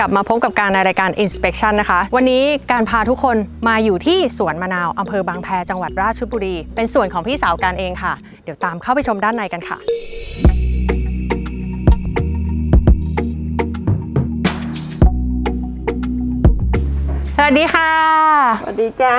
กลับมาพบกับการในรายการ Inspection นะคะ วันนี้การพาทุกคนมาอยู่ที่สวนมะนาวอำเภอบางแพจังหวัดราชบุรี เป็นสวนของพี่สาวการเองค่ะ เดี๋ยวตามเข้าไปชมด้านในกันค่ะสวัสดีค่ะ สวัสดีจ้า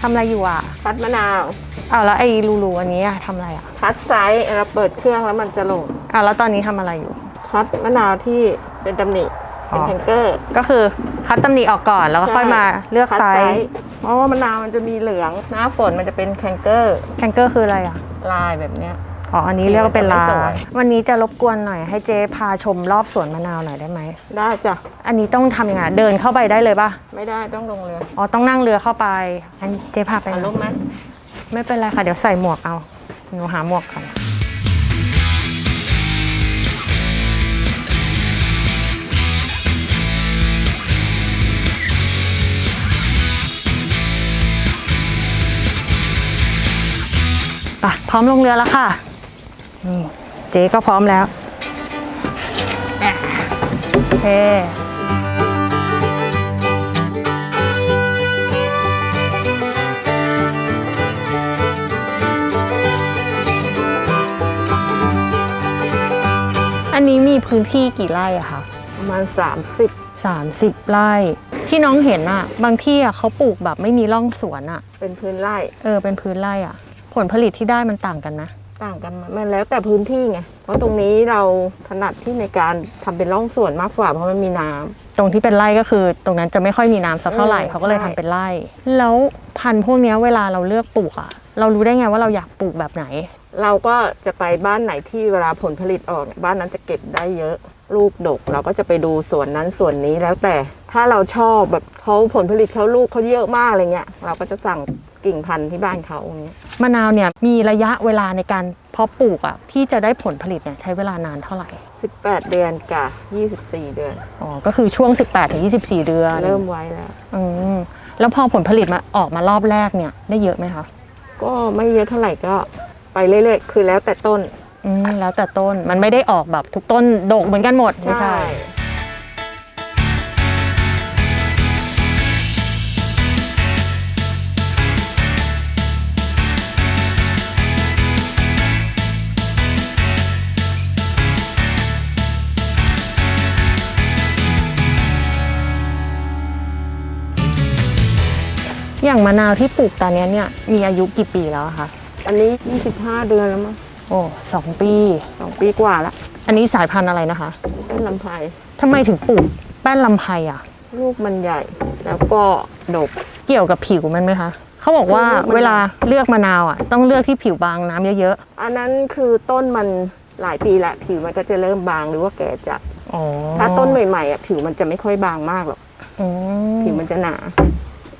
ทำอะไรอยู่อะ คัดมะนาว อ้าวแล้วไอ้รูรูอันนี้อะทำอะไรอะคัดไซส์เราเปิดเครื่องแล้วมันจะโหลดอ้าวแล้วตอนนี้ทำอะไรอยู่คัดมะนาวที่เป็นตำหนิอ๋เป็นอแคนเกอร์ก็คือคัดตำหนิออกก่อนแล้วก็ค่อยมาเลือกคัดไซส์เพราะว่ามะนาวมันจะมีเหลืองหน้าฝนมันจะเป็นแคนเกอร์แคนเกอร์คืออะไรอะ ลายแบบเนี้ย อ๋อ อันนี้เรียกว่าเป็นลาสีมันจะไม่สวย วันนี้จะรบกวนหน่อยให้เจ๊พาชมรอบสวนมะนาวหน่อยได้ไหม ได้จ้ะอันนี้ต้องทำยังไง เดินเข้าไปได้เลยป่ะ ไม่ได้ต้องลงเรืออ๋อ ต้องนั่งเรือเข้าไป อันเจ๊พาไปเอาหน่รูอยปไหม ไม่เป็นไรค่ะ เดี๋ยวใส่หมวกเอา หนูหาหมวกก่อนไปพร้อมลงเรือแล้วค่ะ นี่เจ๊ก็พร้อมแล้วอะโอเค อันนี้มีพื้นที่กี่ไร่อะคะประมาณ 30 30 ไร่ ที่น้องเห็นอะบางที่อะเขาปลูกแบบไม่มีร่องสวนอะเป็นพื้นไร่เออเป็นพื้นไร่อะผลผลิตที่ได้มันต่างกันนะ ต่างกันมามันแล้วแต่พื้นที่ไงเพราะตรงนี้เราถนัดที่ในการทำเป็นร่องสวนมากกว่าเพราะมันมีน้ำ ตรงที่เป็นไร่ก็คือ ตรงนั้นจะไม่ค่อยมีน้ำสักเท่าไหร่อืมเขาก็เลยใช่ ทำเป็นไร่ แล้วพันธุ์พวกเนี้ยเวลาเราเลือกปลูกอะ เรารู้ได้ไงว่าเราอยากปลูกแบบไหน เราก็จะไปบ้านไหนที่เวลาผลผลิตออกเนี่ยบ้านนั้นจะเก็บได้เยอะ ลูกดก เราก็จะไปดูสวนนั้นสวนนี้แล้วแต่ถ้าเราชอบแบบเขาผลผลิตเขาลูกเขาเยอะมากอะไรเงี้ยเราก็จะสั่งกิ่งพันธุ์ที่บ้านเขาอย่างเงี้ยมะนาวเนี่ยมีระยะเวลาในการเพาะปลูกอะที่จะได้ผลผลิตเนี่ยใช้เวลานานเท่าไหร่ 18 เดือนกับ24 เดือนอ๋อก็คือช่วง 18ถึง24 เดือนเริ่มไว้แล้วอืมแล้วพอผลผลิตมาออกมารอบแรกเนี่ยได้เยอะไหมคะ ก็ไม่เยอะเท่าไหร่ก็ไปเรื่อยๆ คือแล้วแต่ต้น อืมแล้วแต่ต้นมันไม่ได้ออกแบบทุกต้นดกเหมือนกันหมดไม่ใช่างมะนาวที่ปลูกตอนเนี้ยเนี่ยมีอายุกี่ปีแล้วอะคะอันนี้ 25 เดือนแล้วมั้งโอ้สองปี สองปีกว่าละอันนี้สายพันธุ์อะไรนะคะต้นลำไพรทำไมถึงปลูกแป้นลำไพรอะ ลูกมันใหญ่แล้วก็ดก เกี่ยวกับผิวมันไหมคะเขาบอกว่าคือมันเวลาเลือกมะนาวอะต้องเลือกที่ผิวบางน้ำเยอะอันนั้นคือต้นมันหลายปีละผิวมันก็จะเริ่มบางหรือว่าแก่จัด ๆอ๋อถ้าต้นใหม่ๆอะผิวมันจะไม่ค่อยบางมากหรอก อืมผิวมันจะหนา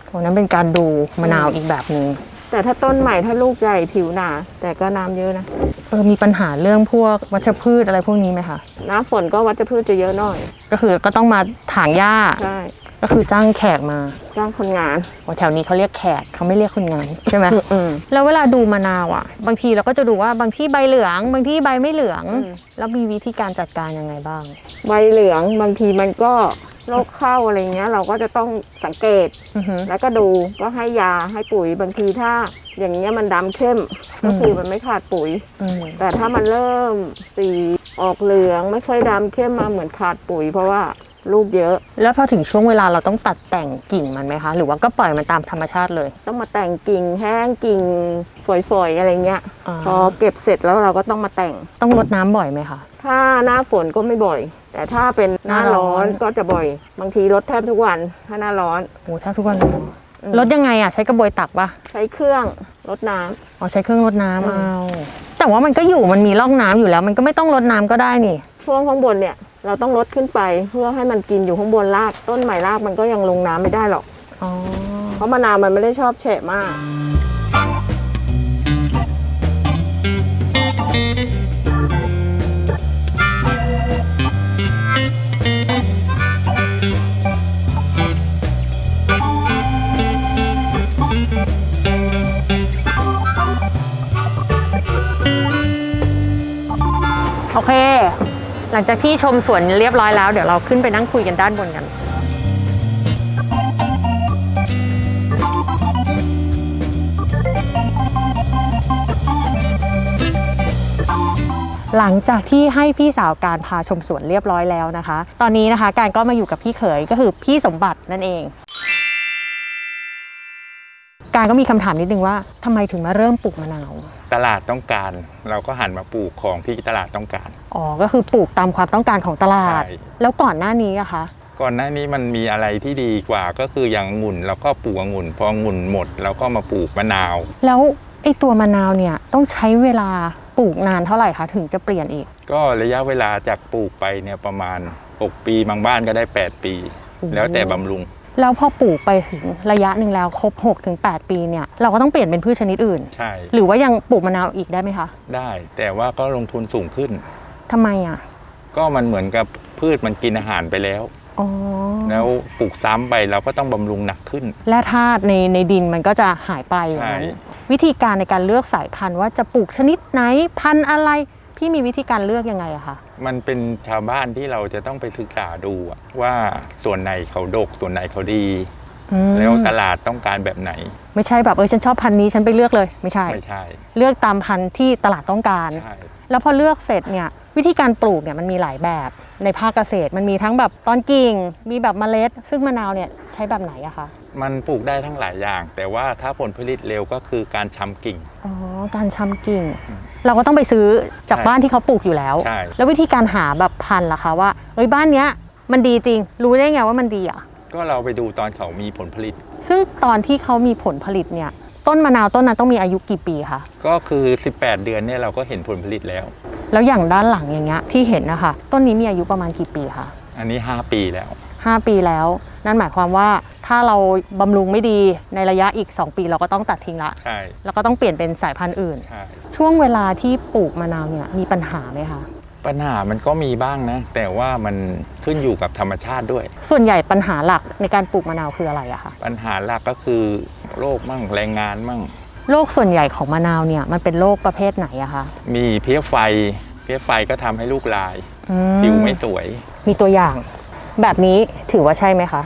โอ้นั้นเป็นการดูมะนาวอีกแบบหนึ่งแต่ถ้าต้นใหม่ถ้าลูกใหญ่ผิวหนา แต่ก็น้ำเยอะนะ เออมีปัญหาเรื่องพวกวัชพืชอะไรพวกนี้ไหมคะน้ำฝนก็วัชพืชจะเยอะหน่อย ก็คือก็ต้องมาถางหญ้า ใช่ก็คือจ้างแขกมาจ้างคนงานโอ้แถวนี้เขาเรียกแขกเขาไม่เรียกคนงานใช่ไหมอืม แล้วเวลาดูมะนาวอะ บางทีเราก็จะดูว่าบางที่ใบเหลือง บางที่ใบไม่เหลือง อืม แล้วมีวิธีการจัดการยังไงบ้าง ใบเหลืองบางทีมันก็ โรคเข้าอะไรเงี้ย เราก็จะต้องสังเกตอือฮึ แล้วก็ดูก็ให้ยาให้ปุ๋ยบางทีถ้า อย่างเงี้ยมันดำเข้มก็คือมันไม่ขาดปุ๋ย อืมแต่ถ้ามันเริ่มสีออกเหลืองไม่ค่อยดำเข้มมาเหมือนขาดปุ๋ย เพราะว่า ลูกเยอะ แล้วพอถึงช่วงเวลาเราต้องตัดแต่งกิ่งมันไหมคะ หรือว่าก็ปล่อยมันตามธรรมชาติเลย ต้องมาแต่งกิ่งแห้งกิ่งฝอยๆอะไรเงี้ยอ่า พอเก็บเสร็จแล้วเราก็ต้องมาแต่ง ต้องรดน้ำบ่อยไหมคะ ถ้าหน้าฝนก็ไม่บ่อย แต่ถ้าเป็นหน้าหน้าร้ร้ออนน ก็จะบ่อย บางทีลดแทบทุกวันถ้าหน้าร้อนโอ้แทบทุกวันเลยเหรออืมรดยังไงอะใช้กระบวยตักปะใช้เครื่องลดน้ำ อ๋อใช้เครื่องรดน้ำอืม เอา แต่ว่ามันก็อยู่มันมีร่องน้ำอยู่แล้ว มันก็ไม่ต้องรดน้ำก็ได้นี่ ช่วงข้างบนเนี่ย เราต้องลดขึ้นไปเพื่อให้มันกินอยู่ข้างบนรากต้นใหม่รากมันก็ยังลงน้ำไม่ได้หรอก อ๋อ เพราะมะนาวมันไม่ได้ชอบแฉะมากเขาเค หลังจากที่ชมสวนเรียบร้อยแล้วเดี๋ยวเราขึ้นไปนั่งคุยกันด้านบนกัน หลังจากที่ให้พี่สาวการพาชมสวนเรียบร้อยแล้วนะคะ ตอนนี้นะคะการก็มาอยู่กับพี่เขยก็คือพี่สมบัตินั่นเอง การก็มีคำถามนิดนึงว่าทำไมถึงมาเริ่มปลูกมะนาว ตลาดต้องการ เราก็หันมาปลูกของที่ตลาดต้องการ อ๋อ ก็คือปลูกตามความต้องการของตลาด ใช่ แล้วก่อนหน้านี้อะคะ ก่อนหน้านี้มันมีอะไรที่ดีกว่าก็คืออย่างองุ่นเราก็ปลูกองุ่นพอองุ่นหมดเราก็มาปลูกมะนาว แล้วไอ้ตัวมะนาวเนี่ยต้องใช้เวลาปลูกนานเท่าไหร่คะถึงจะเปลี่ยนอีกก็ระยะเวลาจากปลูกไปเนี่ยประมาณ 6 ปีบางบ้านก็ได้ 8 ปีโอ้โหแล้วแต่บำรุง แล้วพอปลูกไปถึงระยะหนึ่งแล้วครบ6ถึง8ปีเนี่ยเราก็ต้องเปลี่ยนเป็นพืชชนิดอื่น ใช่ หรือว่ายังปลูกมะนาวอีกได้ไหมคะได้ แต่ว่าก็ลงทุนสูงขึ้น ทำไมอะก็มันเหมือนกับพืชมันกินอาหารไปแล้ว อ๋อแล้วปลูกซ้ำไปเราก็ต้องบำรุงหนักขึ้น แร่ธาตุในในดินมันก็จะหายไปอย่างใช่นั้นวิธีการในการเลือกสายพันธุ์ว่าจะปลูกชนิดไหนพันธุ์อะไร พี่มีวิธีการเลือกยังไงอะคะ มันเป็นชาวบ้านที่เราจะต้องไปศึกษาดูอะว่าส่วนไหนเขาดก ส่วนไหนเขาดี อืมแล้วตลาดต้องการแบบไหนไม่ใช่แบบเออฉันชอบพันธุ์นี้ฉันไปเลือกเลย ไม่ใช่ ไม่ใช่เลือกตามพันธุ์ที่ตลาดต้องการ ใช่แล้วพอเลือกเสร็จเนี่ยวิธีการปลูกเนี่ยมันมีหลายแบบในภาคเกษตรมันมีทั้งแบบตอนกิ่ง มีแบบเมล็ด ซึ่งมะนาวเนี่ยใช้แบบไหนอะคะ มันปลูกได้ทั้งหลายอย่าง แต่ว่าถ้าผลผลิตเร็วก็คือการชำกิ่ง อ๋อ การชำกิ่ง เราก็ต้องไปซื้อจากใช่บ้านที่เขาปลูกอยู่แล้ว ใช่ แล้ววิธีการหาแบบพันธุ์ล่ะคะว่าเอ้ยบ้านเนี้ยมันดีจริง รู้ได้ไงว่ามันดีอะก็เราไปดูตอนเขามีผลผลิต ซึ่งตอนที่เขามีผลผลิตเนี่ย ต้นมะนาวต้นนั้นต้องมีอายุกี่ปีคะ ก็คือ 18 เดือนเนี่ยเราก็เห็นผลผลิตแล้ว แล้วอย่างด้านหลังอย่างเงี้ยที่เห็นนะคะ ต้นนี้มีอายุประมาณกี่ปีคะ อันนี้ 5 ปีแล้ว 5 ปีแล้ว นั่นหมายความว่าถ้าเราบำรุงไม่ดีในระยะอีก 2 ปีเราก็ต้องตัดทิ้งละใช่แล้วก็ต้องเปลี่ยนเป็นสายพันธุ์อื่น ใช่ช่วงเวลาที่ปลูกมะนาวเนี่ยมีปัญหาไหมคะปัญหามันก็มีบ้างนะ แต่ว่ามันขึ้นอยู่กับธรรมชาติด้วย ส่วนใหญ่ปัญหาหลักในการปลูกมะนาวคืออะไรอะคะปัญหาหลักก็คือโรคมั่งแรงงานมั่งโรคส่วนใหญ่ของมะนาวเนี่ยมันเป็นโรคประเภทไหนอะคะมีเพี้ยไฟ เพี้ยไฟก็ทำให้ลูกลายอืผิวไม่สวย มีตัวอย่าง แบบนี้ถือว่าใช่ไหมคะ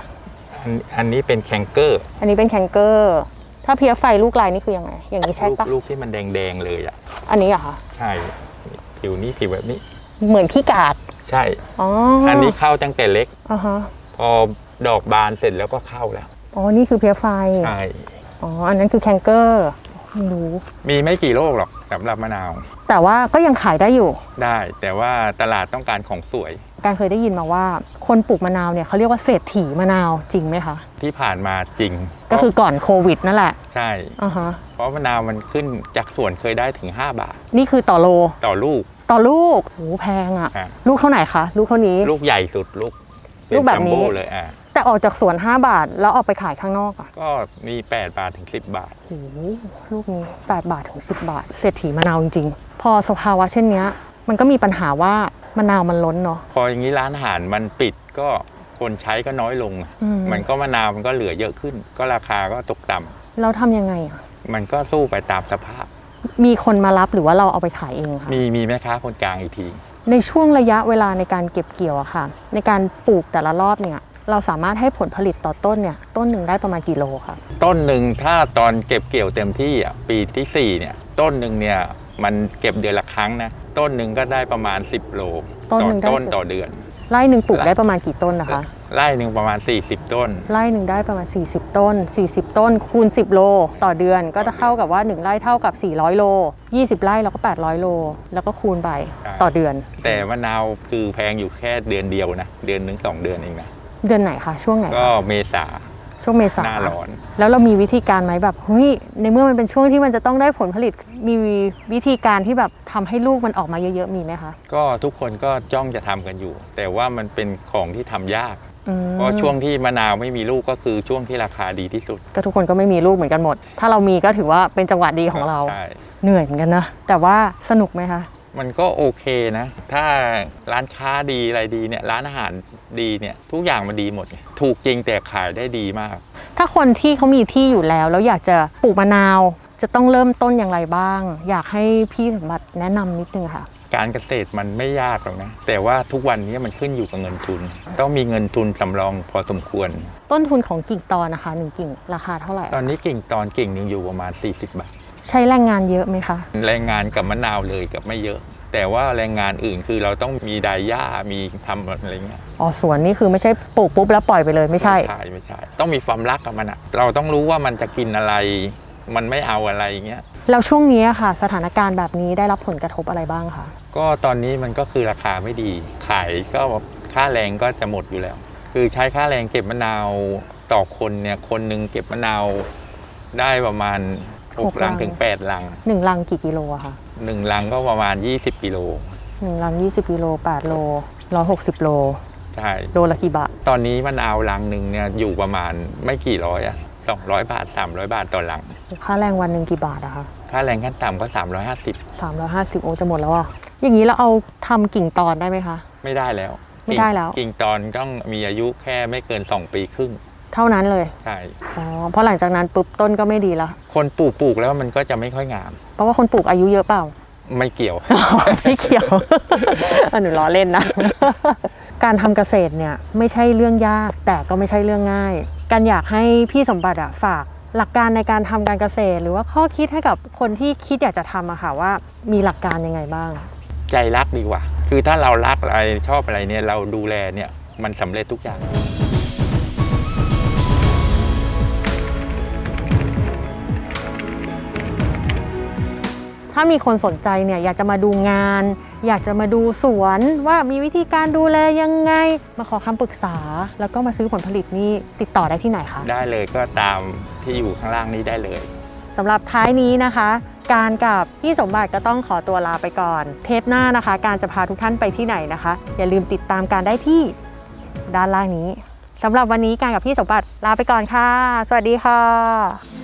อันอันนี้เป็นแคนเกอร์อันนี้เป็นแคนเกอร์ ถ้าเพี้ยไฟลูกลายนี่คือยังไง อย่างนี้ใช่ลูกปะลูกที่มันแดงๆเลยอะ อันนี้อะคะ ใช่ ผิวนี้ผิวแบบนี้ เหมือนขี้กาด ใช่ อ๋ออัอันนี้เข้าตั้งแต่เล็ก อ่าฮะ พอดอกบานเสร็จแล้วก็เข้าแล้ว อ๋อ นี่คือเพี้ยไฟ ใช่ อ๋อ อันนั้นคือแคนเกอร์ไม่รู้ มีไม่กี่โรคหรอกสำหรับมะนาว แต่ว่าก็ยังขายได้อยู่ ได้แต่ว่าตลาดต้องการของสวย การเคยได้ยินมาว่าคนปลูกมะนาวเนี่ยเขาเรียกว่าเศรษฐีมะนาวจริงไหมคะ ที่ผ่านมาจริงก็คือก่อนโควิดนั่นแหละใช่ อ่าฮะเพราะมะนาวมันขึ้นจากสวนเคยได้ถึง 5 บาท นี่คือต่อโล ต่อลูก ต่อลูกโหแพงอะอะ ลูกเท่าไหร่คะ ลูกเท่านี้ ลูกใหญ่สุดลูกเป็นลูกแบบนี้ จัมโเลยอะ แต่ออกจากสวน 5 บาทแล้วเออกไปขายข้างนอกอะก็มี 8 บาทถึง 10 บาท โอ้โหลูกนี้8บาทถึง 10 บาท เศรษฐีมะนาวจริงๆ พอสภาวะเช่นเนี้ย มันก็มีปัญหาว่ามะนาวมันล้นเนาะ พออย่างนี้ร้านอาหารมันปิดก็คนใช้ก็น้อยลง อืม มันก็มะนาวมันก็เหลือเยอะขึ้น ก็ราคาก็ตกต่ำเราทำยังไงอะมันก็สู้ไปตามสภาพ มีคนมารับหรือว่าเราเอาไปขายเองคะมีมีแม่ค้าคนกลางอีกที ในช่วงระยะเวลาในการเก็บเกี่ยวอะค่ะ ในการปลูกแต่ละรอบเนี่ย เราสามารถให้ผลผลิตต่อต้นเนี่ยต้นหนึ่งได้ประมาณกี่โลคะต้นหนึ่งถ้าตอนเก็บเกี่ยวเต็มที่อะปีที่ 4 เนี่ยต้นหนึ่งเนี่ยมันเก็บเดือนละครั้งนะต้นหนึ่งก็ได้ประมาณ 10 โลต้นต่อหนึ่งได้ ต้นสิบต่อเดือน ไร่หนึ่งปลูกได้ประมาณกี่ต้นนะคะ ไร่หนึ่งประมาณ 40 ต้น ไร่หนึ่งได้ประมาณ 40 ต้น 40 ต้น คูณ 10 โล ต่อเดือนก็จะเท่ากับว่า 1 ไร่เท่ากับ 400 โล 20 ไร่แล้วก็ 800 โล แล้วก็คูณไปใช่ต่อเดือน แต่มะนาวคือแพงอยู่แค่เดือนเดียวนะ เดือนหนึ่งสองเดือนเองนะ เดือนไหนคะช่วงไหนก็คะเมษาช่วงเมษาหน้าร้อน แล้วเรามีวิธีการไหมแบบเฮ้ยในเมื่อมันเป็นช่วงที่มันจะต้องได้ผลผลิตมีวิธีการที่แบบทำให้ลูกมันออกมาเยอะๆมีไหมคะก็ทุกคนก็จ้องจะทำกันอยู่ แต่ว่ามันเป็นของที่ทำยากอืมเพราะช่วงที่มะนาวไม่มีลูกก็คือช่วงที่ราคาดีที่สุด ก็ทุกคนก็ไม่มีลูกเหมือนกันหมด ถ้าเรามีก็ถือว่าเป็นจังหวะดีของเราใช่เหนื่อยเหมือนกันนะแต่ว่าสนุกไหมคะ มันก็โอเคนะ ถ้าร้านค้าดีอะไรดีเนี่ยร้านอาหารดีเนี่ยทุกอย่างมันดีหมด ถูกจริงแต่ขายได้ดีมาก ถ้าคนที่เขามีที่อยู่แล้ว แล้วอยากจะปลูกมะนาว จะต้องเริ่มต้นอย่างไรบ้าง อยากให้พี่สมบัติแนะนำนิดนึงค่ะ การเกษตรมันไม่ยากหรอกนะ แต่ว่าทุกวันนี้มันขึ้นอยู่กับเงินทุน ต้องมีเงินทุนสำรองพอสมควร ต้นทุนของกิ่งตอนนะคะหนึ่งกิ่งราคาเท่าไหร่ ตอนนี้กิ่งตอนกิ่งหนึ่งอยู่ประมาณ 40 บาท ใช้แรงงานเยอะไหมคะ แรงงานกับมะนาวเลยกับไม่เยอะ แต่ว่าแรงงานอื่นคือเราต้องมีดายหญ้ามีทำอะไรเงี้ยอ๋อสวนนี่คือไม่ใช่ปลูกปุ๊บแล้วปล่อยไปเลยไม่ใช่ ไม่ใช่ไม่ใช่ ต้องมีความรักกับมันอะเราต้องรู้ว่ามันจะกินอะไร มันไม่เอาอะไรเงี้ยแล้วช่วงนี้ค่ะ สถานการณ์แบบนี้ได้รับผลกระทบอะไรบ้างคะก็ตอนนี้มันก็คือราคาไม่ดี ขายก็ค่าแรงก็จะหมดอยู่แล้ว คือใช้ค่าแรงเก็บมะนาวต่อคนเนี่ยคนหนึ่งเก็บมะนาวได้ประมาณ หก6ลังลังถึง8ลังหนึ่งลังกี่กิโลอะคะ1ลังก็ประมาณ20กิโลหนึ่งลัง20กิโล8โล160โลใช่โลละกี่บาทตอนนี้มะนาวลังหนึ่งเนี่ยอยู่ประมาณไม่กี่ร้อยอะ200บาท300บาทต่อลัง ค่าแรงวันหนึ่งกี่บาทอะคะค่าแรงขั้นต่ำก็350 350โอจะหมดแล้วอะอย่างนี้เราเอาทำกิ่งตอนได้ไหมคะ ไม่ได้แล้ว ไม่ได้แล้ว กิ่งตอนต้องมีอายุแค่ไม่เกิน2ปีครึ่ง เท่านั้นเลยใช่อ๋อเพราะหลังจากนั้นปุ๊บต้นก็ไม่ดีแล้ว คนปลูกปลูกแล้วมันก็จะไม่ค่อยงาม เพราะว่าคนปลูกอายุเยอะเปล่า ไม่เกี่ยว ไม่เกี่ยวอันหนูล้อเล่นนะ การทำเกษตรเนี่ยไม่ใช่เรื่องยากแต่ก็ไม่ใช่เรื่องง่าย การอยากให้พี่สมบัติอะฝากหลักการในการทำการเกษตร หรือว่าข้อคิดให้กับคนที่คิดอยากจะทำอะค่ะว่ามีหลักการยังไงบ้าง ใจรักดีกว่า คือถ้าเรารักอะไรชอบอะไรเนี่ยเราดูแลเนี่ยมันสำเร็จทุกอย่าง ถ้ามีคนสนใจเนี่ยอยากจะมาดูงาน อยากจะมาดูสวนว่ามีวิธีการดูแลยังไง มาขอคำปรึกษา แล้วก็มาซื้อผลผลิตนี่ติดต่อได้ที่ไหนคะได้เลยก็ตามที่อยู่ข้างล่างนี้ได้เลยสำหรับท้ายนี้นะคะ การกับพี่สมบัติก็ต้องขอตัวลาไปก่อน เทปหน้านะคะ การจะพาทุกท่านไปที่ไหนนะคะ อย่าลืมติดตามการได้ที่ด้านล่างนี้สำหรับวันนี้การกับพี่สมบัติลาไปก่อนค่ะ สวัสดีค่ะ